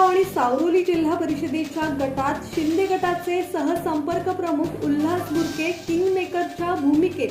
जळगाव आणि सावरोली जिल्हा परिषदेच्या गटात शिंदे गटाचे सहसंपर्क प्रमुख उल्हास बुरके किंग मेकरच्या भूमिकेत.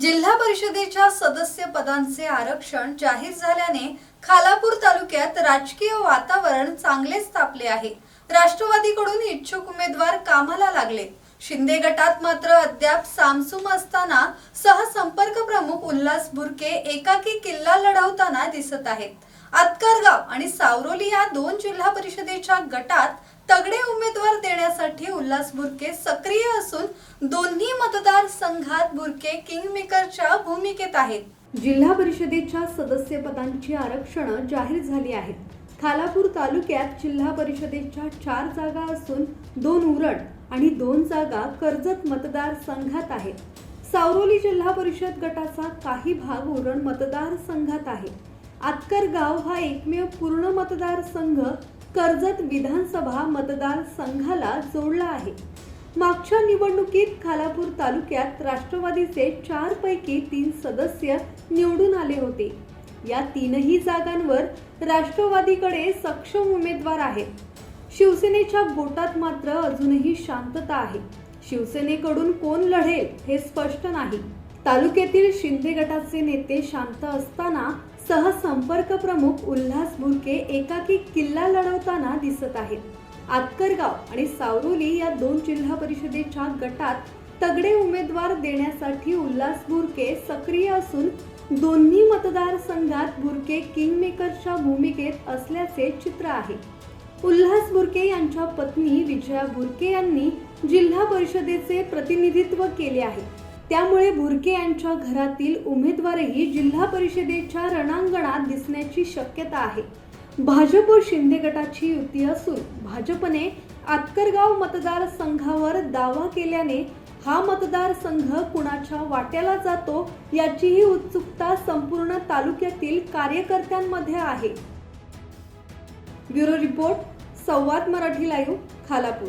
जिल्हा परिषदेच्या सदस्य पदांचे आरक्षण जाहीर झाल्याने खालापूर तालुक्यात राजकीय वातावरण चांगलेच तापले आहे. राष्ट्रवादीकडून इच्छुक उमेदवार कामाला लागले. शिंदे गटात मात्र अद्याप सामसूम असताना सहसंपर्क प्रमुख उल्हास बुरके एकाकी किल्ला लढवताना दिसत आहेत. आतकारगाव आणि सावरोली या दोन जिल्हा परिषदेच्या गटात तगडे उमेदवार देण्यासाठी उल्हास बुरके सक्रिय असून दोन्ही मतदार संघात बुरके किंगमेकरच्या भूमिकेत आहेत. जिल्हा परिषदेच्या सदस्यपदांची आरक्षणं जाहीर झाली आहेत. खालापूर तालुक्यात जिल्हा परिषदेच्या चार जागा असून दोन उरण आणि दोन जागा कर्जत मतदार संघात आहेत. सावरोली जिल्हा परिषद गटाचा काही भाग उरण मतदार संघात आहे. आतकर गाव हा एकमेव पूर्ण मतदारसंघ कर्जत विधानसभा मतदार संघाला जोडला आहे. मागच्या निवडणुकीत खालापूर तालुक्यात राष्ट्रवादीचे चार पैकी तीन सदस्य निवडून आले होते. या तीनही जागांवर राष्ट्रवादीकडे सक्षम उमेदवार आहेत. शिवसेनेच्या गोटात मात्र अजूनही शांतता आहे. शिवसेनेकडून कोण लढेल हे स्पष्ट नाही. तालुक्यातील शिंदे गटाचे नेते शांत असताना सहसंपर्क प्रमुख उल्हास बुरके एकाकी किल्ला लढवताना दिसत आहेत. आतकरगाव आणि सावरोली या दोन जिल्हा परिषदेच्या गटात तगडे उमेदवार देण्यासाठी उल्हास बुरके सक्रिय असून दोन्ही मतदारसंघात बुरके किंगमेकरच्या भूमिकेत असल्याचे चित्र आहे. उल्हास बुरके यांच्या पत्नी विजया बुरके यांनी जिल्हा परिषदेचे प्रतिनिधित्व केले आहे. त्यामुळे भुरके यांच्या घरातील उमेदवारही जिल्हा परिषदेच्या रणांगणात दिसण्याची शक्यता आहे. भाजप व शिंदे गटाची युती असून भाजपने आतकरगाव मतदारसंघावर दावा केल्याने हा मतदारसंघ कुणाच्या वाट्याला जातो याचीही उत्सुकता संपूर्ण तालुक्यातील कार्यकर्त्यांमध्ये आहे. Bureau report Samvad Marathi live Khalapur.